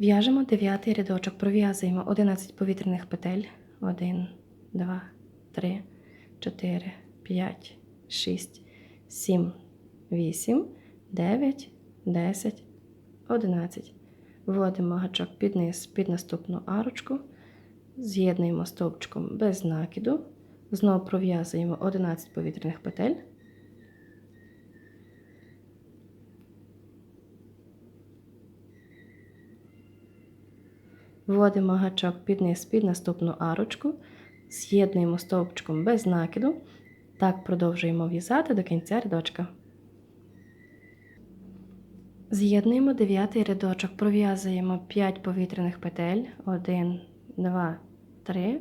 В'яжемо дев'ятий рядочок, пров'язуємо 11 повітряних петель. 1, 2, 3, 4, 5, 6, 7, 8, 9, 10, 11. Вводимо гачок під низ під наступну арочку, з'єднуємо стовпчиком без накиду, знову пров'язуємо 11 повітряних петель. Вводимо гачок під низ під наступну арочку, з'єднуємо стовпчиком без накиду. Так продовжуємо в'язати до кінця рядочка. З'єднуємо дев'ятий рядочок, пров'язуємо 5 повітряних петель. 1, 2, 3,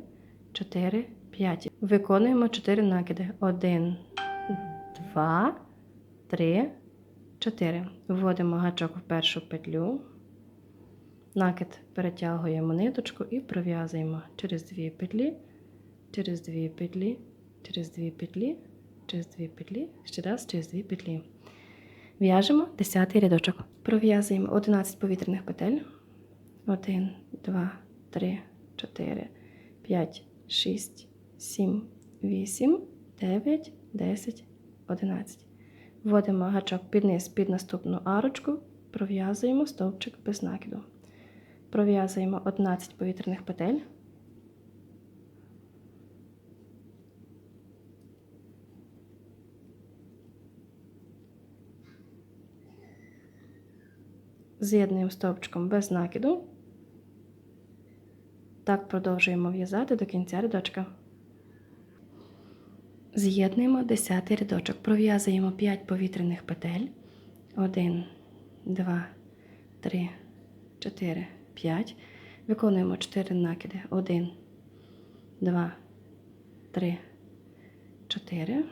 4, 5. Виконуємо 4 накиди. 1, 2, 3, 4. Вводимо гачок в першу петлю. Накид перетягуємо ниточку і пров'язуємо через дві петлі, через дві петлі, через дві петлі, через дві петлі, ще раз через дві петлі. В'яжемо 10 рядочок. Пров'язуємо 11 повітряних петель. 1, 2, 3, 4, 5, 6, 7, 8, 9, 10, 11. Вводимо гачок під низ під наступну арочку, пров'язуємо стовпчик без накиду. Пров'язуємо 11 повітряних петель. З'єднуємо стовпчиком без накиду. Так продовжуємо в'язати до кінця рядочка. З'єднуємо 10 рядочок. Пров'язуємо 5 повітряних петель. 1, 2, 3, 4, 5. Виконуємо 4 накиди. 1, 2, 3, 4.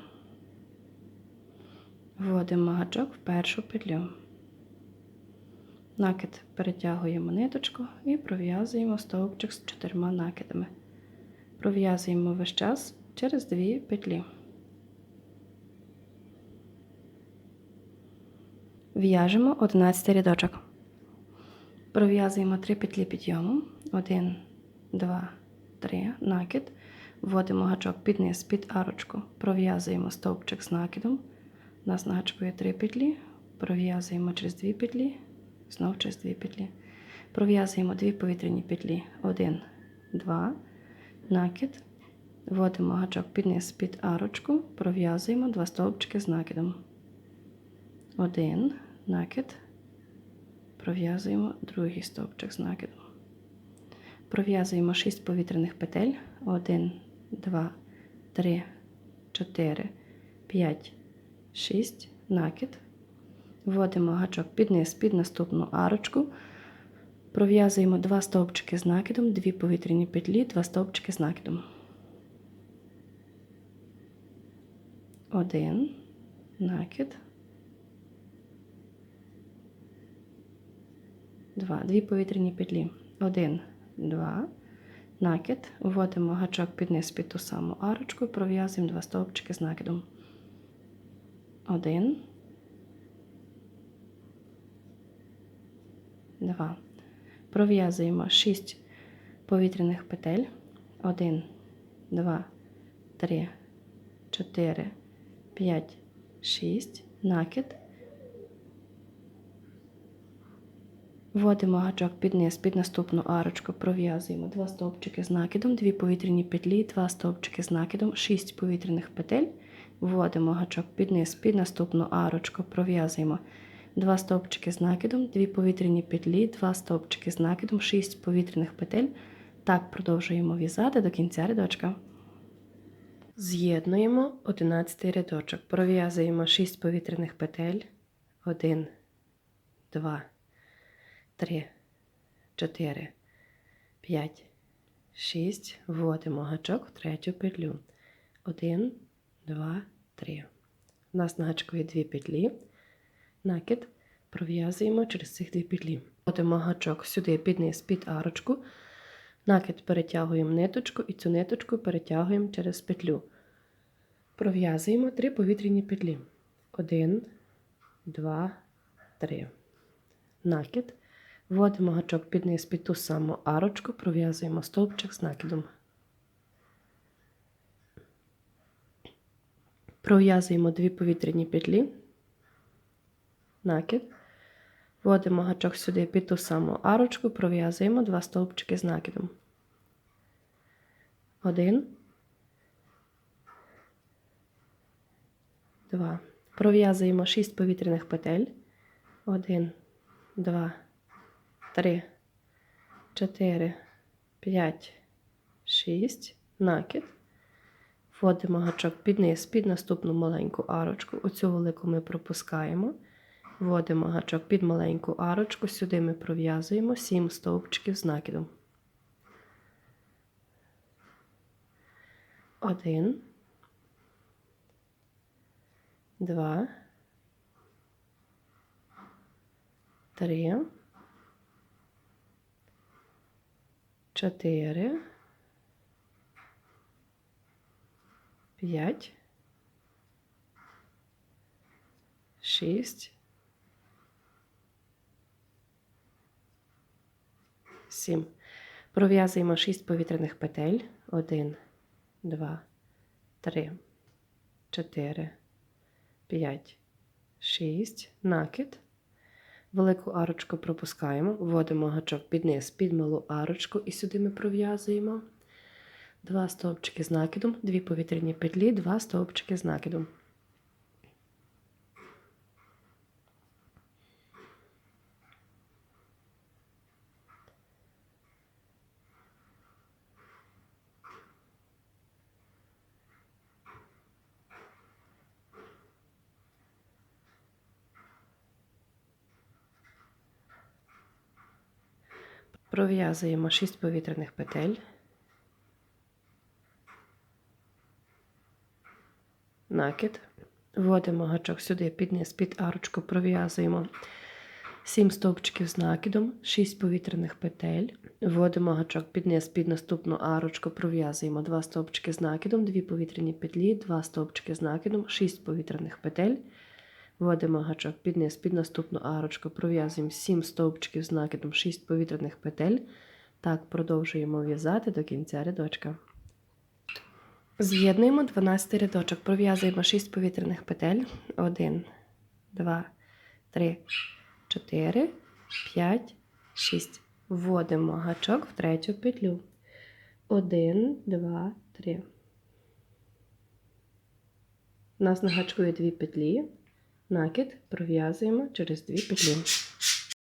Вводимо гачок в першу петлю. Накид перетягуємо ниточку і пров'язуємо стовпчик з чотирма накидами. Пров'язуємо весь час через дві петлі. В'яжемо 11 рядочок. Пров'язуємо 3 петлі підйому. 1, 2, 3, накид. Вводимо гачок під низ, під арочку. Пров'язуємо стовпчик з накидом. У нас на гачку є 3 петлі. Пров'язуємо через 2 петлі. Знову через 2 петлі. Пров'язуємо 2 повітряні петлі. 1, 2, накид. Вводимо гачок під низ, під арочку. Пров'язуємо 2 стовпчики з накидом. 1, накид пров'язуємо другий стовпчик з накидом. Пров'язуємо 6 повітряних петель. 1, 2, 3, 4, 5, 6, накид. Вводимо гачок під низ під наступну арочку. Пров'язуємо 2 стовпчики з накидом, 2 повітряні петлі, 2 стовпчики з накидом. 1, накид. 2, 2 повітряні петлі. 1, 2, накид. Вводимо гачок під низ під ту саму арочку, пров'язуємо 2 стовпчики з накидом. 1, 2. Пров'язуємо 6 повітряних петель. 1, 2, 3, 4, 5, 6, накид. Вводимо гачок під низ, під наступну арочку, пров'язуємо 2 стовпчики з накидом, 2 повітряні петлі, 2 стовпчики з накидом, 6 повітряних петель. Вводимо гачок під низ, під наступну арочку, пров'язуємо 2 стовпчики з накидом, 2 повітряні петлі, 2 стовпчики з накидом, 6 повітряних петель. Так продовжуємо в'язати до кінця рядочка. З'єднуємо 11 рядочок. Пров'язуємо 6 повітряних петель. 1, 2, 3, 4, 5, 6. Вводимо гачок в третю петлю. 1, 2, 3. У нас на гачку є 2 петлі. Накид пров'язуємо через цих дві петлі. Вводимо гачок сюди під низ, під арочку. Накид перетягуємо ниточку і цю ниточку перетягуємо через петлю. Пров'язуємо 3 повітряні петлі. 1, 2, 3. Накид. Вводимо гачок під низ під ту саму арочку, пров'язуємо стовпчик з накидом. Пров'язуємо дві повітряні петлі, накид. Вводимо гачок сюди під ту саму арочку, пров'язуємо два стовпчики з накидом. Один. Два. Пров'язуємо шість повітряних петель. Один, два, три, чотири, п'ять, шість. Накид. Вводимо гачок під низ, під наступну маленьку арочку. Оцю велику ми пропускаємо. Вводимо гачок під маленьку арочку. Сюди ми пров'язуємо 7 стовпчиків з накидом. Один. Два. Три. Чотири. П'ять. Шість. Сім. Пров'язуємо шість повітряних петель. Один, два, три, чотири, п'ять, шість. Накид. Велику арочку пропускаємо, вводимо гачок під низ, під малу арочку, і сюди ми пров'язуємо два стовпчики з накидом, дві повітряні петлі, два стовпчики з накидом. Пров'язуємо 6 повітряних петель. Накид. Вводимо гачок сюди під низ, під арочку, пров'язуємо 7 стовпчиків з накидом, 6 повітряних петель. Вводимо гачок під низ, під наступну арочку, пров'язуємо 2 стовпчики з накидом, 2 повітряні петлі, 2 стовпчики з накидом, 6 повітряних петель. Вводимо гачок під низ, під наступну арочку, пров'язуємо 7 стовпчиків з накидом, 6 повітряних петель. Так, продовжуємо в'язати до кінця рядочка. З'єднуємо 12 рядочок, пров'язуємо 6 повітряних петель. 1, 2, 3, 4, 5, 6. Вводимо гачок в третю петлю. 1, 2, 3. У нас на гачку є дві петлі. Накид пров'язуємо через дві петлі.